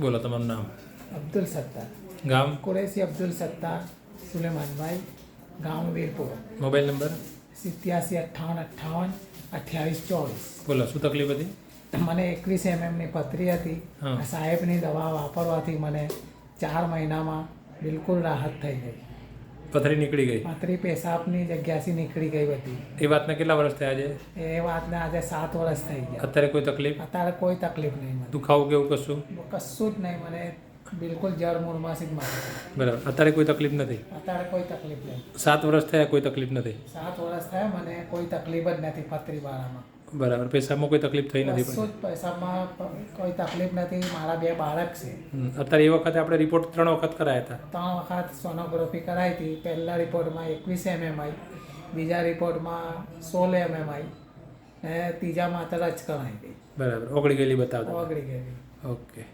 બોલો તમારું નામ? અબ્દુલ સત્તાર. ગામ? કુરેશી અબ્દુલ સત્તાર સુલેમાનભાઈ ગામ વીરપુર. Mobile number? સિત્યાસી અઠ્ઠાવન અઠ્ઠાવન અઠ્યાવીસ ચોવીસ. બોલો શું તકલીફ હતી? મને એકવીસ એમએમની પથરી હતી. સાહેબની દવા વાપરવાથી મને ચાર મહિનામાં બિલકુલ રાહત થઈ ગઈ. પથરી નીકળી ગઈ? પથરી પેશાબની જગ્યાથી નીકળી ગઈ હતી એ વાતને કેટલા વર્ષ થયા છે એ વાતને આજે સાત વર્ષ થઈ ગયા. અત્યારે કોઈ તકલીફ? અત્યારે કોઈ તકલીફ નહીં મને. દુખાવું કેવું કશું? કશું જ નહીં મને બિલકુલ જળ મૂળમાંથી જ મારે. બરાબર. અત્યારે કોઈ તકલીફ નથી? અત્યારે કોઈ તકલીફ નહીં. સાત વર્ષ થયા કોઈ તકલીફ નથી? સાત વર્ષ થયા મને કોઈ તકલીફ જ નથી પથરીવાળામાં બરાબર પૈસામાં કોઈ તકલીફ થઈ નથી કશું જ પૈસામાં કોઈ તકલીફ નથી મારા બે બાળક છે. અત્યારે એ વખતે આપણે રિપોર્ટ ત્રણ વખત કરાયા હતા. ત્રણ વખત સોનોગ્રાફી કરાવી હતી પહેલા રિપોર્ટમાં એકવીસ એમએમ આવી બીજા રિપોર્ટમાં સોળ એમએમ આવી ને ત્રીજામાં તરત જ કરાવી હતી. બરાબર ઓગળી ગયેલી બતાવતા. ઓગળી ગયેલી. ઓકે.